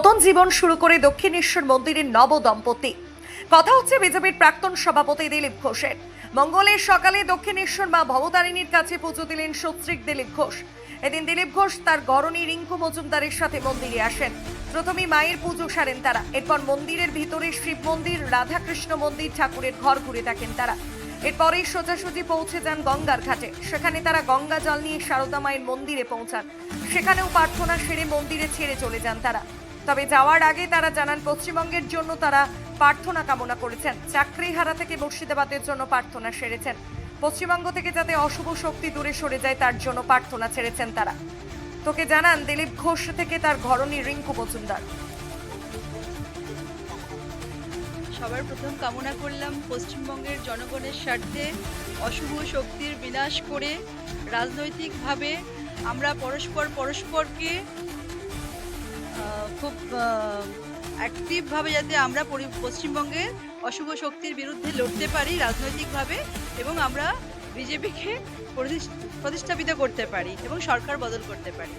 নতুন জীবন শুরু করে দক্ষিণেশ্বর মন্দিরের নব দম্পতি। কথা হচ্ছে বিজেপির প্রাক্তন সভাপতি দিলীপ ঘোষের। মঙ্গলের সকালে দক্ষিণেশ্বর মা ভবতারিণীর কাছে পুজো দিলেন সত্রিক দিলীপ ঘোষ। এদিন দিলীপ ঘোষ তার গরণী রিঙ্কু মজুমদারের সাথে মন্দিরে আসেন। প্রথমে মায়ের পুজো সারেন তারা। এরপর মন্দিরের ভিতরে শিব মন্দির, রাধাকৃষ্ণ মন্দির, ঠাকুরের ঘর ঘুরে থাকেন তারা। এরপরেই সোজাসুজি পৌঁছে যান গঙ্গার ঘাটে। সেখানে তারা গঙ্গা জল নিয়ে সারদা মায়ের মন্দিরে পৌঁছান। সেখানেও প্রার্থনা সেরে মন্দিরে ছেড়ে চলে যান তারা। তবে যাওয়ার আগে তারা জানান পশ্চিমবঙ্গের জন্য তারা প্রার্থনা কামনা করেছেন। চাকরিহারা থেকে মুর্শিদাবাদের জন্য প্রার্থনা সেরেছেন। পশ্চিমবঙ্গ থেকে যাতে অশুভ শক্তি দূরে সরে যায়, তার জন্য প্রার্থনা ছেড়েছেন তারা। তোকে জানান, দিলীপ ঘোষ থেকে তার ঘরণী রিঙ্কু মজুমদার। সবার প্রথম কামনা করলাম পশ্চিমবঙ্গের জনগণের স্বার্থে অশুভ শক্তির বিনাশ করে, রাজনৈতিকভাবে আমরা পরস্পর পরস্পরকে খুব অ্যাক্টিভভাবে যাতে আমরা পশ্চিমবঙ্গে অশুভ শক্তির বিরুদ্ধে লড়তে পারি রাজনৈতিকভাবে এবং আমরা বিজেপিকে প্রতিষ্ঠাপিত করতে পারি এবং সরকার বদল করতে পারি।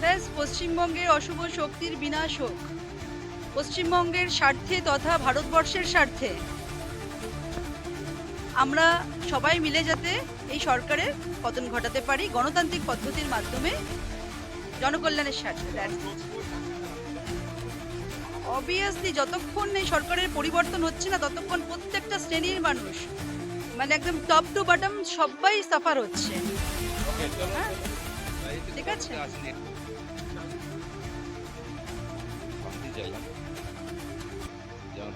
ব্যাস, পশ্চিমবঙ্গের অশুভ শক্তির বিনাশ হোক। পশ্চিমবঙ্গের স্বার্থে তথা ভারতবর্ষের স্বার্থে আমরা সবাই মিলে যাতে এই সরকারের পতন ঘটাতে পারি গণতান্ত্রিক পদ্ধতির মাধ্যমে জনকল্যাণের স্বার্থে অবভিয়াসলি যতক্ষণ এই সরকারের পরিবর্তন হচ্ছে না, ততক্ষণ প্রত্যেকটা শ্রেণির মানুষ মানে একদম টপ টু বটম সবাই সাফার হচ্ছে হ্যাঁ? ঠিক আছে।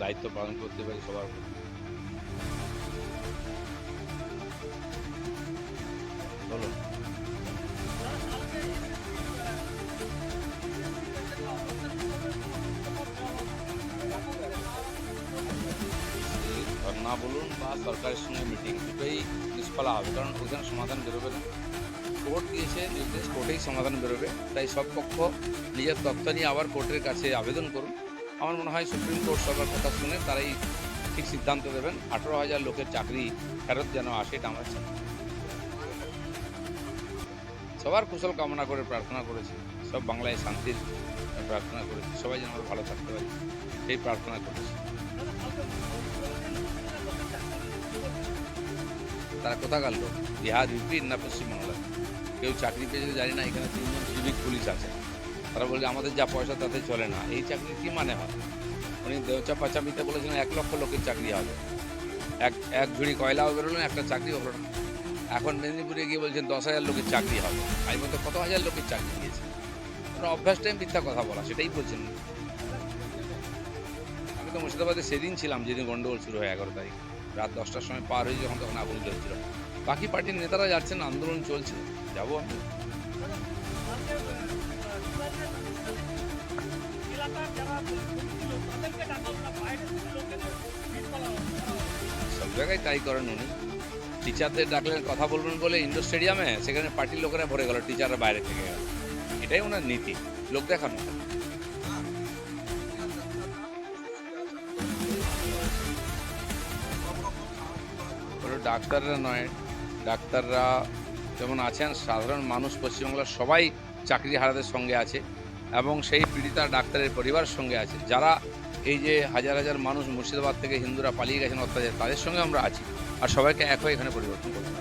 দায়িত্ব পালন করতে পারি সবার এই ধর্না বলুন, বা সরকারের সঙ্গে মিটিং দুটোই নিষ্ফলা হবে, কারণ ওখানে সমাধান বেরোবে না। কোর্ট দিয়েছে, নির্দেশ কোর্টেই সমাধান বেরোবে। তাই সব পক্ষ নিজের তথ্য নিয়ে আবার কোর্টের কাছে আবেদন করুন। আমার মনে হয় সুপ্রিম কোর্ট সবার কথা শুনে তারাই ঠিক সিদ্ধান্ত দেবেন আঠেরো হাজার লোকের চাকরি ফেরত যেন আসে এটা আমরা চাই। সবার কুশল কামনা করে প্রার্থনা করেছি। সব বাংলায় শান্তির প্রার্থনা করেছি। সবাই যেন ভালো থাকতে পারি, সেই প্রার্থনা করেছি। তারা কোথাকার লোক বিহার, ইউপি না পশ্চিমবাংলা? কেউ চাকরি পেয়েছে জানি না, এখানে তিনজন সিভিক পুলিশ আছে। তারা বলছে, আমাদের যা পয়সা তাতে চলে না। এই চাকরির কি মানে হয়? উনি দেওচা পাচামিতে বলেছিলেন, এক লক্ষ লোকের চাকরি হবে। এক এক ঝুড়ি কয়লাও বেরোলো একটা চাকরি হলো না। এখন মেদিনীপুরে গিয়ে বলছেন দশ হাজার লোকের চাকরি হবে। আমি বলতে কত হাজার লোকের চাকরি দিয়েছে অভ্যাস টাইম মিথ্যা কথা বলা, সেটাই বলছেন। আমি তো মুর্শিদাবাদে সেদিন ছিলাম, যেদিন গন্ডগোল শুরু হয় এগারো তারিখ। রাত দশটার সময় পার হয়ে যখন তখন আগুন জ্বলছিল। বাকি পার্টির নেতারা যাচ্ছেন, আন্দোলন চলছে। যাব আমি। সব জায়গায় তাই করেন উনি। টিচারদের ডাকলেন, কথা বলবেন বলে ইন্ডোর স্টেডিয়ামে সেখানে পার্টির লোকেরা ভরে গেল টিচাররা বাইরে থেকে গেল। এটাই ওনার নীতি, লোক দেখানো। ডাক্তাররা নয়, ডাক্তাররা যেমন আছেন, সাধারণ মানুষ পশ্চিমবাংলার সবাই চাকরি হারাদের সঙ্গে আছে এবং সেই পীড়িতা ডাক্তারের পরিবার সঙ্গে আছে। যারা এই যে হাজার হাজার মানুষ মুর্শিদাবাদ থেকে হিন্দুরা পালিয়ে গেছেন অত্যাচার, তাদের সঙ্গে আমরা আছি। আর সবাইকে এক হয়ে এখানে পরিবর্তন করব।